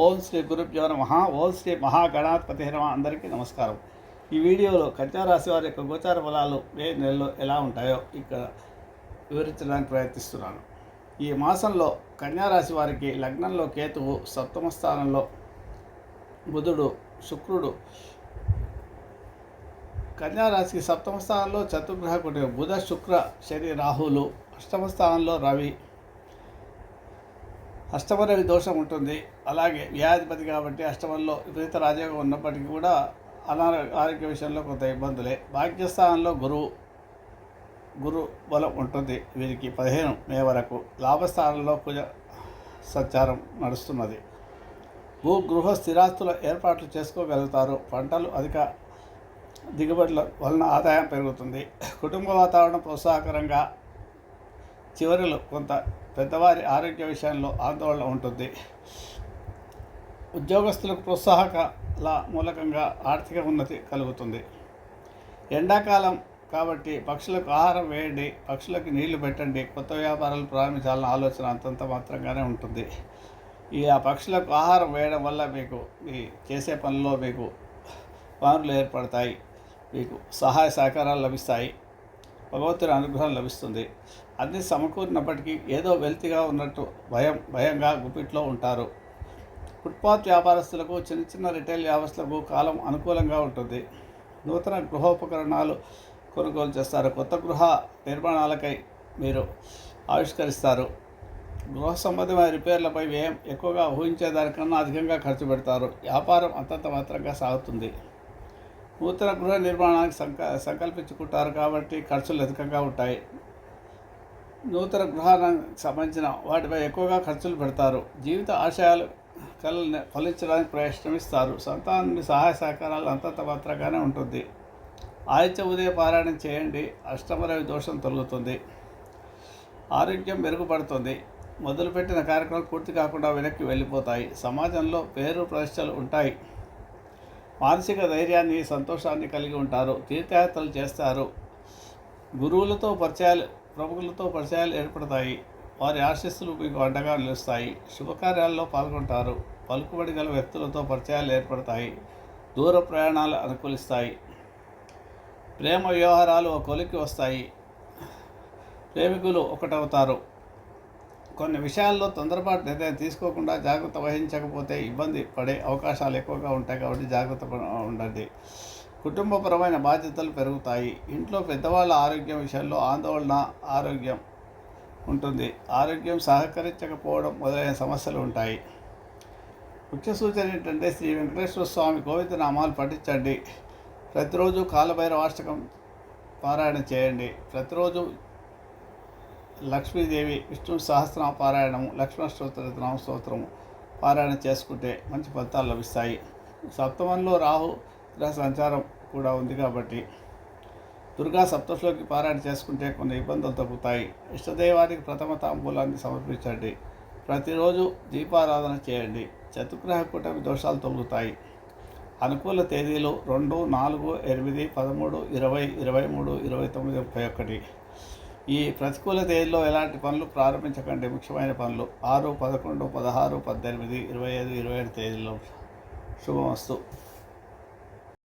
ఓం శ్రీ గురుభ్యో నమ. ఓం శ్రీ మహాగణాధిపతి నమ అందరికీ నమస్కారం. ఈ వీడియోలో కన్యా రాశి వారి యొక్క గోచార ఫలాలు ఏ నెలలో ఎలా ఉంటాయో ఇక్కడ వివరించడానికి ప్రయత్నిస్తున్నాను. ఈ మాసంలో కన్యా రాశి వారికి లగ్నంలో కేతువు సప్తమ స్థానంలో బుధుడు శుక్రుడు. కన్యా రాశికి సప్తమ స్థానంలో చతుర్గ్రహ కుటుంబం బుధ శుక్ర శని రాహులు అష్టమ స్థానంలో రవి అష్టమ దోషం ఉంటుంది. అలాగే వ్యాధిపతి కాబట్టి అష్టమంలో విపరీత రాజయోగం ఉన్నప్పటికీ కూడా అనారో ఆరోగ్య విషయంలో కొంత ఇబ్బందులే. భాగ్యస్థానంలో గురువు గురు బలం ఉంటుంది వీరికి పదిహేను మే వరకు. లాభస్థానంలో కుజ సంచారం నడుస్తున్నది. భూ గృహ స్థిరాస్తుల ఏర్పాట్లు చేసుకోగలుగుతారు. పంటలు అధిక దిగుబడుల వలన ఆదాయం పెరుగుతుంది. కుటుంబ వాతావరణం ప్రోత్సాహకరంగా చివరిలో కొంత పెద్దవారి ఆరోగ్య విషయంలో ఆందోళన ఉంటుంది. ఉద్యోగస్తులకు ప్రోత్సాహకాల మూలకంగా ఆర్థిక ఉన్నతి కలుగుతుంది. ఎండాకాలం కాబట్టి పక్షులకు ఆహారం వేయండి పక్షులకు నీళ్ళు పెట్టండి కొత్త వ్యాపారాలు ప్రారంభించాలన్న ఆలోచన అంతంత మాత్రంగానే ఉంటుంది. ఈ ఆ పక్షులకు ఆహారం వేయడం వల్ల మీకు మీ చేసే పనిలో మీకు వనరులు ఏర్పడతాయి మీకు సహాయ సహకారాలు లభిస్తాయి. భగవంతుని అనుగ్రహం లభిస్తుంది. అన్ని సమకూరినప్పటికీ ఏదో వెల్తిగా ఉన్నట్టు భయం భయంగా గుప్పిట్లో ఉంటారు. ఫుట్పాత్ వ్యాపారస్తులకు చిన్న చిన్న రిటైల్ వ్యాపారస్తులకు కాలం అనుకూలంగా ఉంటుంది. నూతన గృహోపకరణాలు కొనుగోలు చేస్తారు. కొత్త గృహ నిర్మాణాలకై మీరు ఆవిష్కరిస్తారు. గృహ సంబంధమైన రిపేర్లపై వ్యయం ఎక్కువగా ఊహించేదానికన్నా అధికంగా ఖర్చు పెడతారు. వ్యాపారం అంతంత మాత్రంగా సాగుతుంది. నూతన గృహ నిర్మాణానికి సంక సంకల్పించుకుంటారు కాబట్టి ఖర్చులు అధికంగా ఉంటాయి. నూతన గృహానికి సంబంధించిన వాటిపై ఎక్కువగా ఖర్చులు పెడతారు. జీవిత ఆశయాలు కళల్ని ఫలించడానికి ప్రయత్నమిస్తారు సంతానాన్ని సహాయ సహకారాలు అంతంత మాత్రంగానే ఉంటుంది. ఆదిత్య ఉదయ పారాయణం చేయండి. అష్టమరవి దోషం తొలగుతుంది. ఆరోగ్యం మెరుగుపడుతుంది. మొదలుపెట్టిన కార్యక్రమాలు పూర్తి కాకుండా వెనక్కి వెళ్ళిపోతాయి. సమాజంలో పేరు ప్రతిష్టలు ఉంటాయి. మానసిక ధైర్యాన్ని సంతోషాన్ని కలిగి ఉంటారు. తీర్థయాత్రలు చేస్తారు. గురువులతో పరిచయాలు ప్రముఖులతో పరిచయాలు ఏర్పడతాయి. వారి ఆశీస్సులు మీకు అండగా నిలుస్తాయి. శుభకార్యాల్లో పాల్గొంటారు. పలుకుబడి గల వ్యక్తులతో పరిచయాలు ఏర్పడతాయి. దూర ప్రయాణాలు అనుకూలిస్తాయి. ప్రేమ వ్యవహారాలు ఒక కొలికి వస్తాయి. ప్రేమికులు ఒకటవుతారు. కొన్ని విషయాల్లో తొందరపాటు నిర్ణయం తీసుకోకుండా జాగ్రత్త వహించకపోతే ఇబ్బంది పడే అవకాశాలు ఎక్కువగా ఉంటాయి కాబట్టి జాగ్రత్త ఉండండి. కుటుంబపరమైన బాధ్యతలు పెరుగుతాయి. ఇంట్లో పెద్దవాళ్ళ ఆరోగ్యం విషయంలో ఆందోళన ఆరోగ్యం ఉంటుంది. ఆరోగ్యం సహకరించకపోవడం మొదలైన సమస్యలు ఉంటాయి. ముఖ్య సూచన ఏంటంటే శ్రీ వెంకటేశ్వర స్వామి గోవింద నామాలు పఠించండి. ప్రతిరోజు కాలభైరవాష్టకం పారాయణ చేయండి. ప్రతిరోజు లక్ష్మీదేవి విష్ణు సహస్రనామ పారాయణము లక్ష్మణ స్తోత్ర స్తోత్రము పారాయణ చేసుకుంటే మంచి ఫలితాలు లభిస్తాయి. సప్తమంలో రాహు గ్రహ సంచారం కూడా ఉంది కాబట్టి దుర్గా సప్తశ్లోకి పారాయణ చేసుకుంటే కొన్ని ఇబ్బందులు తగ్గుతాయి. ఇష్టదైవానికి ప్రథమ తాంబూలాన్ని సమర్పించండి. ప్రతిరోజు దీపారాధన చేయండి. చతుగ్రహ కూటమి దోషాలు తొలుగుతాయి. అనుకూల తేదీలు రెండు నాలుగు ఎనిమిది పదమూడు ఇరవై ఇరవై మూడు ఇరవై తొమ్మిది ముప్పై ఒకటి. ఈ ప్రతికూల తేదీలో ఎలాంటి పనులు ప్రారంభించకండి? ముఖ్యమైన పనులు. ఆరు పదకొండు పదహారు పద్దెనిమిది ఇరవై ఐదు ఇరవై ఏడు తేదీల్లో. శుభమస్తు.